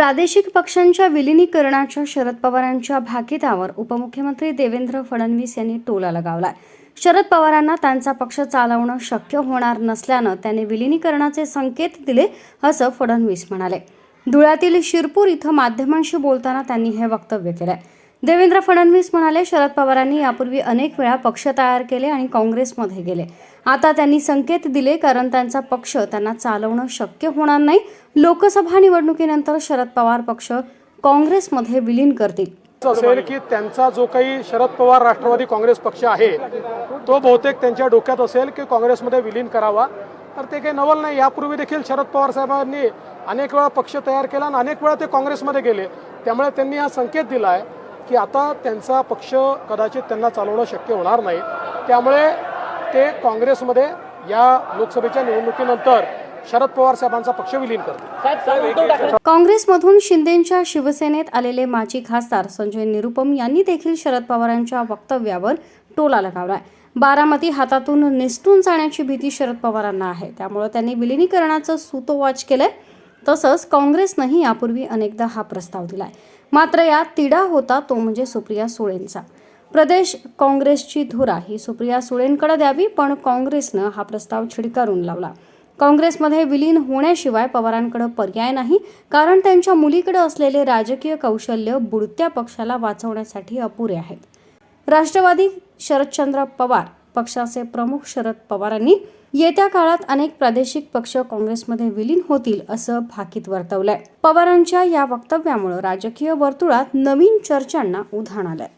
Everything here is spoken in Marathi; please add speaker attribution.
Speaker 1: प्रादेशिक पक्षांच्या विलिनीकरणाच्या शरद पवारांच्या भाकितावर उपमुख्यमंत्री देवेंद्र फडणवीस यांनी टोला लगावलाय. शरद पवारांना त्यांचा पक्ष चालवणं शक्य होणार नसल्यानं त्यांनी विलिनीकरणाचे संकेत दिले असं फडणवीस म्हणाले. धुळ्यातील शिरपूर इथं माध्यमांशी बोलताना त्यांनी हे वक्तव्य केलंय. देवेंद्र फडणवीस म्हणाले शरद पवारांनी यापूर्वी अनेक वेळा पक्ष तयार केले आणि काँग्रेसमध्ये गेले. आता त्यांनी संकेत दिले कारण त्यांचा पक्ष त्यांना चालवणं शक्य होणार नाही. लोकसभा निवडणुकीनंतर शरद पवार पक्ष काँग्रेसमध्ये विलीन करतील.
Speaker 2: असेल की त्यांचा जो काही शरद पवार राष्ट्रवादी काँग्रेस पक्ष आहे तो बहुतेक त्यांच्या डोक्यात असेल की काँग्रेसमध्ये विलीन करावा. तर ते काही नवल नाही. यापूर्वी देखील शरद पवार साहेबांनी अनेक वेळा पक्ष तयार केला आणि अनेक वेळा ते काँग्रेसमध्ये गेले. त्यामुळे त्यांनी हा संकेत दिला आहे की आता त्यांचा पक्ष कदाचित त्यांना चालवणं शक्य होणार नाही. त्यामुळे ते काँग्रेसमध्ये या लोकसभेच्या निवडणुकीनंतर शरद पवार साहेबांचा पक्ष विलीन करतील.
Speaker 1: काँग्रेसमधून शिंदेच्या शिवसेनेत आलेले माजी खासदार संजय निरुपम यांनी देखील शरद पवारांच्या वक्तव्यावर टोला लगावलाय. बारामती हातातून निसटून जाण्याची भीती शरद पवारांना आहे. त्यामुळे त्यांनी विलिनीकरणाचं सुतोवाच केलंय. तसंच काँग्रेसनंही यापूर्वी अनेकदा हा प्रस्ताव दिलाय. मात्र यात तिढा होता तो म्हणजे सुप्रिया सुळेंचा. प्रदेश काँग्रेसची धुरा ही सुप्रिया सुळेंकडे द्यावी पण काँग्रेसनं हा प्रस्ताव छिडकारून लावला. काँग्रेसमध्ये विलीन होण्याशिवाय पवारांकडे पर्याय नाही कारण त्यांच्या मुलीकडे असलेले राजकीय कौशल्य बुडत्या पक्षाला वाचवण्यासाठी अपुरे आहेत. राष्ट्रवादी शरदचंद्र पवार पक्षाचे प्रमुख शरद पवारांनी येत्या काळात अनेक प्रादेशिक पक्ष काँग्रेसमध्ये विलीन होतील असं भाकीत वर्तवलंय. पवारांच्या या वक्तव्यामुळे राजकीय वर्तुळात नवीन चर्चांना उधाण आलंय.